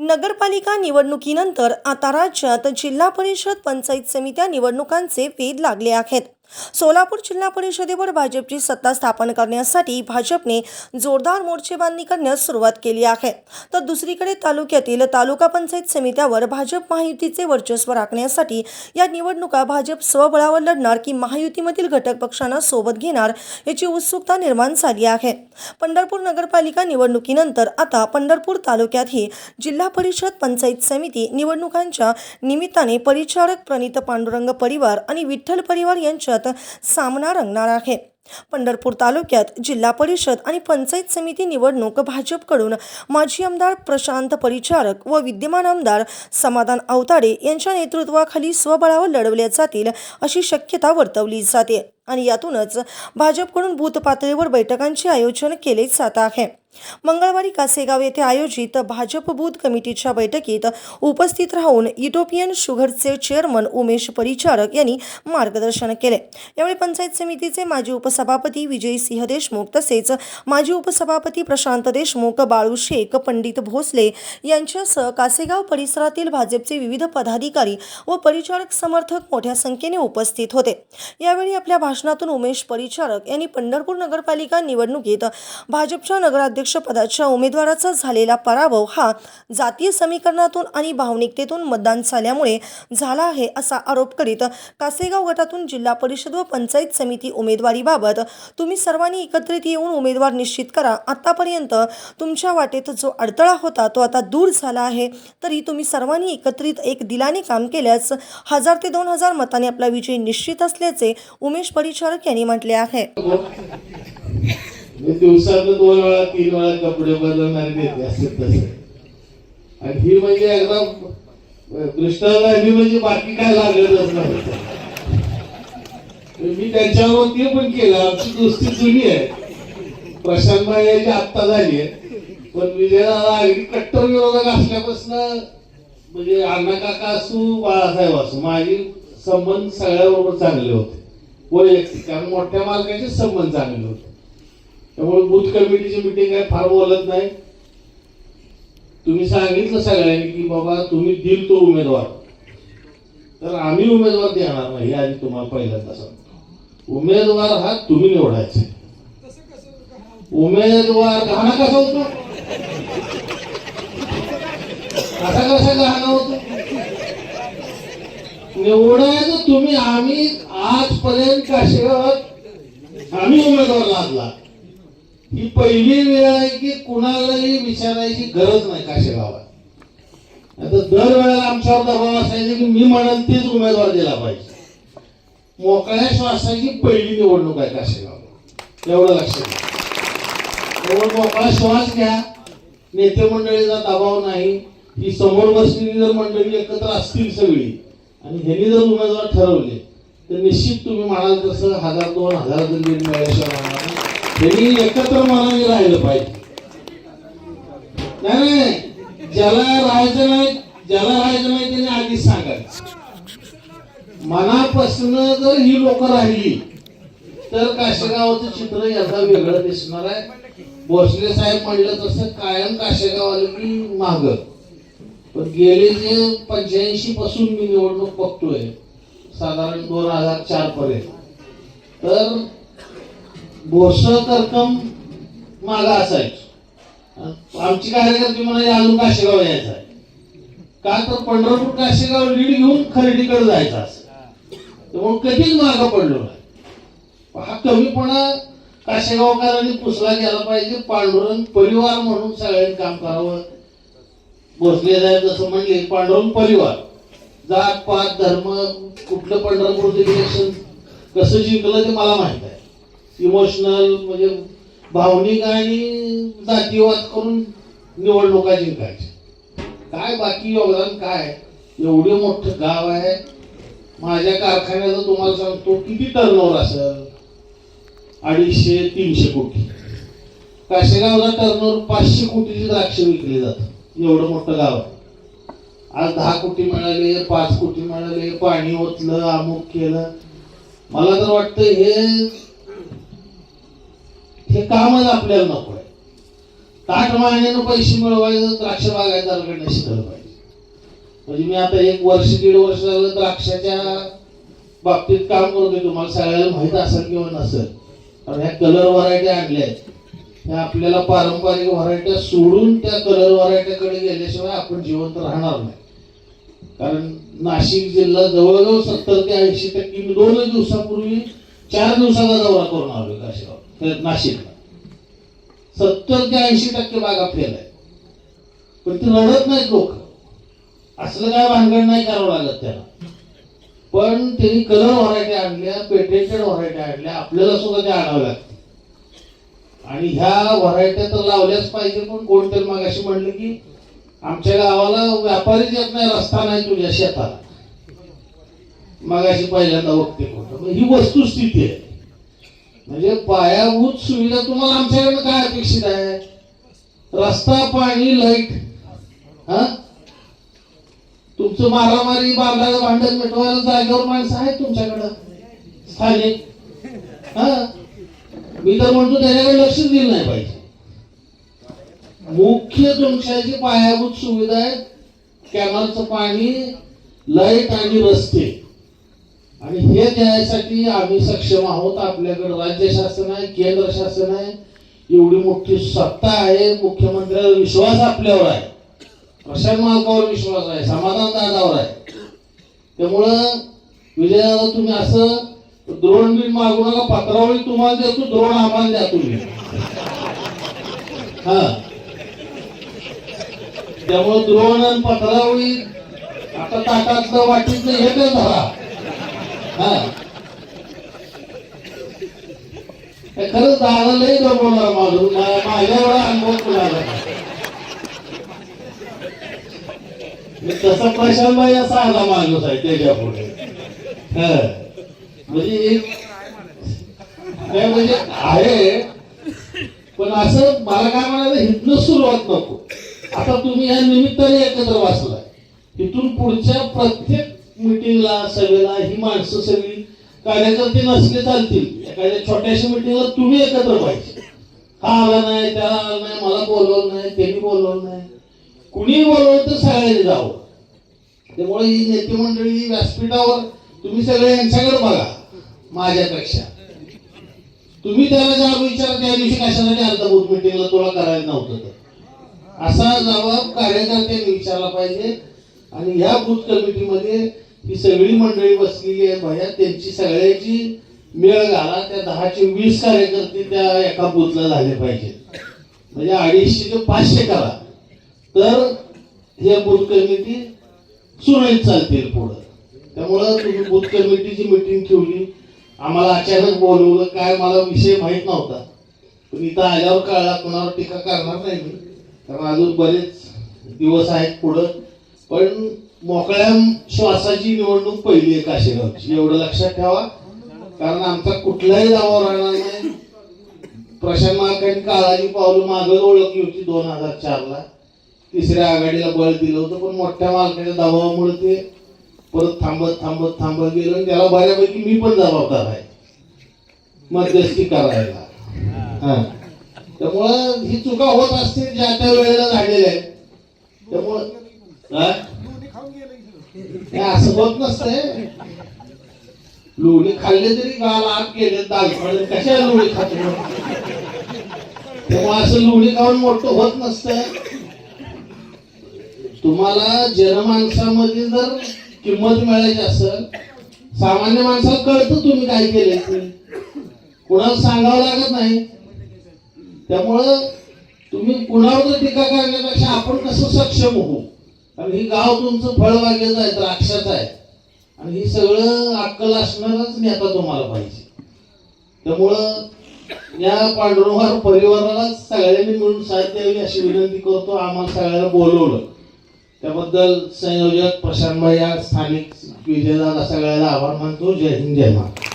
नगरपालिका निवडणुकीनंतर आता राज्यात जिल्हा परिषद पंचायत समित्या निवडणुकांचे वेध लागले आहेत. सोलापूर जिल्हा परिषदेवर भाजपची सत्ता स्थापन करण्यासाठी भाजपने जोरदार मोर्चेबांधणी करण्यास सुरुवात केली आहे. तर दुसरीकडे तालुक्यातील तालुका पंचायत समित्यावर भाजप महायुतीचे वर्चस्व राखण्यासाठी या निवडणुका भाजप स्वबळावर लढणार की महायुतीमधील घटक पक्षांना सोबत घेणार याची उत्सुकता निर्माण झाली आहे. पंढरपूर नगरपालिका निवडणुकीनंतर आता पंढरपूर तालुक्यातही जिल्हा परिषद पंचायत समिती निवडणुकांच्या निमित्ताने परिचारक प्रणित पांडुरंग परिवार आणि विठ्ठल परिवार यांच्यात सामना रंगणार आहे. पंढरपूर तालुक्यात जिल्हा परिषद आणि पंचायत समिती निवडणूक भाजपकडून माजी आमदार प्रशांत परिचारक व विद्यमान आमदार समाधान अवताडे यांच्या नेतृत्वाखाली स्वबळावर लढवल्या जातील अशी शक्यता वर्तवली जाते. आणि यातूनच भाजपकडून बूथ पातळीवर बैठकांचे आयोजन केले जात आहे. मंगळवारी कासेगाव येथे आयोजित भाजप बूथ कमिटीच्या बैठकीत उपस्थित राहून युटोपियन शुगरचे चेअरमन उमेश परिचारक यांनी मार्गदर्शन केले. यावेळी पंचायत समितीचे माजी उपसभापती विजय सिंह देशमुख तसेच माजी उपसभापती प्रशांत देशमुख बाळू शेख पंडित भोसले यांच्यासह कासेगाव परिसरातील भाजपचे विविध पदाधिकारी व परिचारक समर्थक मोठ्या संख्येने उपस्थित होते. यावेळी आपल्या भाषणातून उमेश परिचारक यांनी पंढरपूर नगरपालिका निवडणुकीत भाजपच्या अध्यक्षपदाच्या उमेदवाराचा झालेला पराभव हा जातीय समीकरणातून आणि भावनिकतेतून मतदान झाल्यामुळे झाला आहे असा आरोप करीत कासेगाव गटातून जिल्हा परिषद व पंचायत समिती उमेदवारीबाबत तुम्ही सर्वांनी एकत्रित येऊन उमेदवार निश्चित करा. आतापर्यंत तुमच्या वाटेत जो अडथळा होता तो आता दूर झाला आहे. तरी तुम्ही सर्वांनी एकत्रित एक दिलाने काम केल्यास हजार ते दोन हजार मताने आपला विजय निश्चित असल्याचे उमेश परिचारक यांनी म्हटले आहे. म्हणजे मी दिवसात दोन वेळा तीन वेळा कपडे बदलणारे देते असतात तसे. आणि ही म्हणजे एकदम कृष्णाला ही म्हणजे बाकी काय लागतच नाही. मी त्यांच्यावर ते पण केलं. आमची दोस्ती जुनी आहे. प्रशांत भाई आत्ता झाली आहे. पण विजयाला अगदी कट्टर विरोधक असल्यापासून म्हणजे अण्णा काका असू बाळासाहेब असू माझे संबंध सगळ्याबरोबर चांगले होते. वैयक्तिक कारण मोठ्या मालकाचे संबंध चांगले होते. त्यामुळे बूथ कमिटीची मिटिंग आहे फार बोलत नाही. तुम्ही सांगितलं सगळ्यांनी की बाबा तुम्ही दिल तो उमेदवार. तर आम्ही उमेदवार देणार नाही आधी तुम्हाला पहिल्यांदा सांगतो. उमेदवार हा तुम्ही निवडायचा उमेदवार गहाणा कसा होतो? कसा कसा गहाणा होतो? निवडायचं तुम्ही आम्ही आजपर्यंत काशेगावात आम्ही उमेदवार लागला ही पहिली वेळ आहे की कुणालाही विचारायची गरज नाही काशेगावात आता दरवेळेला आमच्यावर दबाव असायचा की मी म्हणाल तेच उमेदवार दिला पाहिजे. मोकळ्या श्वासाची पहिली निवडणूक आहे काशेगाव एवढं लक्षात एवढं मोकळा श्वास घ्या. नेते मंडळीचा दबाव नाही. ही समोर बसलेली जर मंडळी एकत्र असतील सगळी आणि ह्यांनी जर उमेदवार ठरवले तर निश्चित तुम्ही म्हणाल तसं हजार दोन हजार जर लीड मिळाल्याशिवाय राहणार नाही. त्यांनी एकत्र मनाने राहिलं पाहिजे. नाही नाही ज्याला राहायचं नाही ज्याला राहायचं नाही त्याने आधीच सांगायचं. मनापासून जर ही लोक राहिली तर काशेगावाचं चित्र याचा वेगळं दिसणार आहे. भोसले साहेब म्हणलं तसं कायम काशेगाव आलं की माग. पण गेले जे पंच्याऐंशी पासून मी निवडणूक बघतोय साधारण दोन हजार चार पर्यंत. तर बोरस तरकम मागा असायचं. आमची कार्यकर्ते म्हणाले अजून काशेगाव यायचं आहे. का तर पंढरपूर काशेगाव लीड घेऊन खरेदीकडे जायचं असं. त्यामुळे कधीच मागं पडलो नाही. हा कमीपणा काशेगावकरांनी पुसला गेला पाहिजे. पांडुरंग परिवार म्हणून सगळ्यांनी काम करावं. भोसले साहेब जसं म्हणले पांडुरंग परिवार. जात पात धर्म कुठलं पंढरपूरचं इलेक्शन कसं जिंकलं ते मला माहीत आहे. इमोशनल म्हणजे भावनिक आणि जातीवाद करून निवडणुका जिंकायच्या. काय बाकी योगदान काय? एवढे मोठं गाव आहे. माझ्या कारखान्याचं तुम्हाला सांगतो किती टर्नओव्हर असेल? अडीचशे तीनशे कोटी. काशेगावला टर्नओव्हर पाचशे कोटीची द्राक्ष विकली जातात. एवढं मोठं गाव आहे. आज दहा कोटी मिळाले पाच कोटी मिळाले पाणी ओतलं अमुक केलं. मला तर वाटतं हे हे कामच आपल्याला नको आहे. ताट मागण्यानं पैसे मिळवायचं द्राक्ष बागायतदाराकडनं शिकलं पाहिजे. म्हणजे मी आता एक वर्ष दीड वर्ष झालं द्राक्षाच्या बाबतीत काम करतोय. तुम्हाला सगळ्याला माहीत असेल किंवा नसेल कारण ह्या कलर व्हरायटी आणल्या आहेत. ह्या आपल्याला पारंपरिक व्हरायट्या सोडून त्या कलर व्हरायट्याकडे गेल्याशिवाय आपण जिवंत राहणार नाही. कारण नाशिक जिल्हा जवळजवळ सत्तर ते ऐंशी टक्के दोन दिवसापूर्वी चार दिवसाचा दौरा करून आलो काशीगाव नाशिकला सत्तर ते ऐंशी टक्के बागा फेल आहे. पण ते रडत नाहीत लोक. असलं काय भानगड नाही करावं लागत त्याला. पण त्यांनी कलर व्हरायटी आणल्या पेटेंटेड व्हरायटी आणल्या आपल्याला सुद्धा त्या आणाव्या लागते आणि ह्या व्हरायट्या तर लावल्याच पाहिजे पण कोणतरी मागाशी म्हणलं की आमच्या गावाला व्यापारीच येत नाही रस्ता नाही तुझ्या शेताला. मगाशी पहिल्यांदा बघते कोणतं ही वस्तुस्थिती आहे. म्हणजे पायाभूत सुविधा तुम्हाला आमच्याकडनं काय अपेक्षित आहे? रस्ता पाणी लाइट हा? तुमचं मारामारी बांधायला भांडण मिटवायला जागेवर माणसं आहेत तुमच्याकडं? स्थानिक. हा? मी तर म्हणतो त्याच्याकडे लक्ष दिलं नाही पाहिजे. मुख्य तुमच्याची पायाभूत सुविधा आहे कॅनलचं पाणी लाइट आणि रस्ते. आणि हे द्यायसाठी आम्ही सक्षम आहोत. आपल्याकडे राज्य शासन आहे केंद्र शासन आहे. एवढी मोठी सत्ता आहे. मुख्यमंत्र्याचा विश्वास आपल्यावर आहे. प्रशांत मालकावर विश्वास आहे. समाधान दादावर आहे. त्यामुळं विजयाला तुम्ही असं द्रोण बिन मागू नका. पत्रावळी तुम्हाला देतो द्रोण आम्हाला द्या तुम्ही. हा. त्यामुळे द्रोण आणि पत्रावळी आता ताटातलं वाटीतलं एकच धरा. हा. खरंच दादा लई जमवणार माझून माझ्या एवढा अनुभव कुणाला तसा प्रशांत असा आला माणूस आहे त्याच्या पुढे म्हणजे एक म्हणजे आहे पण असं मला काय म्हणायचं हिथनं सुरुवात नको. आता तुम्ही या निमित्ताने एकत्र वाचलाय. इथून पुढच्या प्रत्येक मिटिंगला सभेला ही माणसं सगळी कार्यकर्ते नसले चालतील. एखाद्या छोट्याशा मिटिंगला तुम्ही एकत्र पाहिजे हा आला नाही त्याला आला नाही मला बोलवलं नाही त्यांनी बोलवलं नाही. कुणी बोलवलं तर सगळ्यांनी जावं. त्यामुळे ही नेते मंडळी व्यासपीठावर तुम्ही सगळे यांच्याकडे बघा माझ्यापेक्षा. तुम्ही त्याला जबाब विचार त्या दिवशी कशासाठी अर्धभूत बूथ मिटिंगला तुला करायला नव्हतं तर. असा जबाब कार्यकर्त्यांनी विचारला पाहिजे. आणि ह्या बूथ कमिटीमध्ये ही सगळी मंडळी बसलेली आहे. भया त्यांची सगळ्याची मेळ घाला त्या दहाचे वीस कार्यकर्ते त्या एका बुथला झाले पाहिजेत म्हणजे अडीचशे ते पाचशे करा. तर हे बूथ कमिटी सुरळीत चालतील पुढं. त्यामुळं तुम्ही बूथ कमिटीची मिटिंग ठेवली. आम्हाला अचानक बोलवलं. काय मला विषय माहीत नव्हता. पण इथं आल्यावर कळला कोणावर टीका करणार नाही मी. कारण अजून बरेच दिवस आहेत पुढं. पण मोकळ्या श्वासाची निवडणूक पहिली आहे काशेगावची एवढं लक्षात ठेवा. कारण आमचा कुठलाही दावा राहणार नाही. प्रशांत मालकांनी काळाची पावलं मागं ओळखली होती दोन हजार चारला. तिसऱ्या आघाडीला बळ दिलं होतं पण मोठ्या मालकाच्या दबावामुळे ते परत थांबत थांबत थांबत गेलं आणि त्याला बऱ्यापैकी मी पण जबाबदार आहे. मध्यस्थी करायला. हा. त्यामुळं ही चुका होत असतील ज्या त्या वेळेला झालेल्या आहेत. त्यामुळं असं होत नसतंय. लोणी खाल्ले तरी गाल आत गेले दाल कशा लोणी खातो? तेव्हा असं लोणी खाऊन मोठं होत नसतंय. तुम्हाला जनमानसामध्ये जर किंमत मिळायची असेल सामान्य माणसाला कळतं तुम्ही काय केले कुणाला सांगावं लागत नाही. त्यामुळं तुम्ही कुणावर टीका करण्यापेक्षा आपण कसं सक्षम होऊ? कारण ही गाव तुमचं फळबागेचं आहे द्राक्षाचं आहे. आणि ही सगळं अक्कल असणारच नेता तुम्हाला पाहिजे. त्यामुळं या पांडुरंगार परिवाराला सगळ्यांनी मिळून साथ द्यावी अशी विनंती करतो. आम्हाला सगळ्यांना बोलवलं. त्याबद्दल संयोजक प्रशांत भाई या स्थानिक विजयदादा सगळ्याला आभार मानतो. जय हिंद जय महाराज